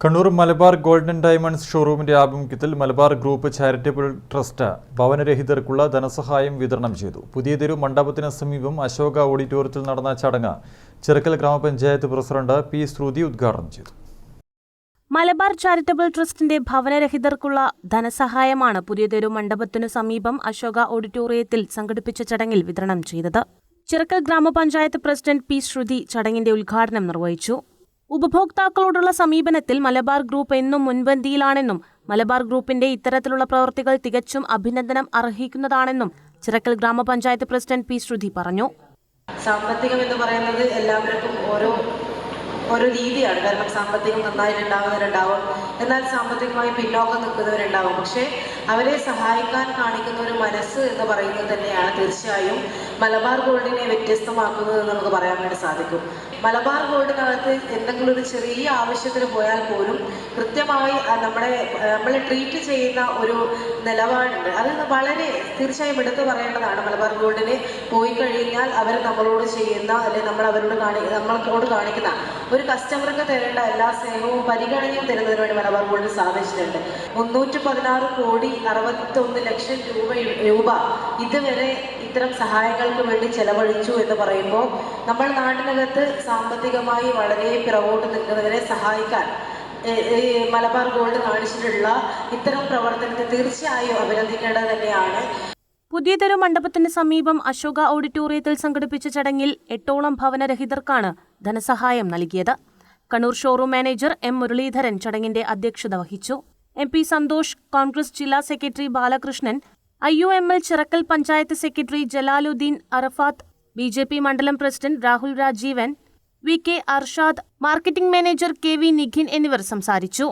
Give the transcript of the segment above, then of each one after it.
Kannur Malabar golden diamonds ഷോറൂമിന്റെ ആഭിമുഖ്യത്തിൽ Malabar group charitable trust ഭവനരഹിതർക്കുള്ള ധനസഹായം വിതരണം ചെയ്തു. പുതിയ തെരു മണ്ഡപത്തിന് സമീപം അശോക ഓഡിറ്റോറിയത്തിൽ നടന്ന ചടങ്ങ് ചെറുക്കൽ ഗ്രാമപഞ്ചായത്ത് പ്രസിഡന്റ് പി ശ്രുതി ഉദ്ഘാടനം ചെയ്തു. മലബാർ ചാരിറ്റബിൾ ട്രസ്റ്റിന്റെ ഭവനരഹിതർക്കുള്ള ധനസഹായമാണ് പുതിയതെരു മണ്ഡപത്തിനു സമീപം അശോക ഓഡിറ്റോറിയത്തിൽ സംഘടിപ്പിച്ച ചടങ്ങിൽ വിതരണം ചെയ്തത്. ചിറക്കൽ ഗ്രാമപഞ്ചായത്ത് പ്രസിഡന്റ് പി ശ്രുതി ചടങ്ങിന്റെ ഉദ്ഘാടനം നിർവഹിച്ചു. ഉപഭോക്താക്കളോടുള്ള സമീപനത്തിൽ മലബാർ ഗ്രൂപ്പ് എന്നും മുൻപന്തിയിലാണെന്നും മലബാർ ഗ്രൂപ്പിന്റെ ഇത്തരത്തിലുള്ള പ്രവൃത്തികൾ തികച്ചും അഭിനന്ദനം അർഹിക്കുന്നതാണെന്നും ചിറക്കൽ ഗ്രാമപഞ്ചായത്ത് പ്രസിഡന്റ് പി ശ്രുതി പറഞ്ഞു. സാമ്പത്തികം എന്ന് പറയുന്നത് എല്ലാവർക്കും ഓരോ ഓരോ രീതിയാണ്. കാരണം സാമ്പത്തികം നന്നായിട്ടുണ്ടാകുന്നവരുണ്ടാവും എന്നാൽ സാമ്പത്തികമായി പിന്നോക്കം നിൽക്കുന്നവരുണ്ടാവും പക്ഷേ അവരെ സഹായിക്കാൻ കാണിക്കുന്ന ഒരു മനസ്സ് എന്ന് പറയുന്നത് തന്നെയാണ് തീർച്ചയായും മലബാർ ഗോൾഡിനെ വ്യത്യസ്തമാക്കുന്നത് എന്ന് നമുക്ക് പറയാൻ വേണ്ടി സാധിക്കും. മലബാർ ഗോൾഡിനകത്ത് എന്തെങ്കിലും ഒരു ചെറിയ ആവശ്യത്തിന് പോയാൽ പോലും കൃത്യമായി നമ്മളെ നമ്മൾ ട്രീറ്റ് ചെയ്യുന്ന ഒരു നിലപാടുണ്ട്. അത് വളരെ തീർച്ചയായും എടുത്തു പറയേണ്ടതാണ്. മലബാർ ഗോൾഡിനെ പോയി കഴിഞ്ഞാൽ അവർ നമ്മളോട് ചെയ്യുന്ന അല്ലെങ്കിൽ നമ്മൾ അവരോട് കാണി നമ്മളോട് കാണിക്കുന്ന ഒരു കസ്റ്റമർക്ക് തരേണ്ട എല്ലാ സ്നേഹവും പരിഗണനയും തരുന്നതിന് വേണ്ടി മലബാർ ഗോൾഡ് സാധിച്ചിട്ടുണ്ട് മുന്നൂറ്റി പതിനാറ് കോടി അറുപത്തൊന്ന് ലക്ഷം രൂപ രൂപ ഇതുവരെ ഇത്തരം സഹായങ്ങൾക്ക് വേണ്ടി ചെലവഴിച്ചു എന്ന് പറയുമ്പോൾ നമ്മൾ നാട്ടിനകത്ത് സാമ്പത്തികമായി വളരെ പിറകോട്ട് നിൽക്കുന്നവരെ സഹായിക്കാൻ മലബാർ ഗോൾഡ് കാണിച്ചിട്ടുള്ള ഇത്തരം പ്രവർത്തനത്തെ തീർച്ചയായും അഭിനന്ദിക്കേണ്ടത് തന്നെയാണ്. പുതിയതെരു മണ്ഡപത്തിന് സമീപം അശോക ഓഡിറ്റോറിയത്തിൽ സംഘടിപ്പിച്ച ചടങ്ങിൽ എട്ടോളം ഭവനരഹിതർക്കാണ് ധനസഹായം നൽകിയത്. Kannur showroom manager M Muraleedharan ചടങ്ങിന്റെ അധ്യക്ഷത വഹിച്ചു. എം പി സന്തോഷ് കോൺഗ്രസ് ജില്ലാ secretary Balakrishnan I U M L Chirakkal panchayat secretary Jalaluddin Arafath B J P മണ്ഡലം president Rahul Rajeevan V K Arshad marketing manager K V Nikhin എന്നിവർ സംസാരിച്ചു.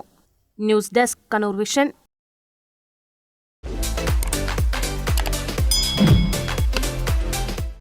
News desk Kannur vision.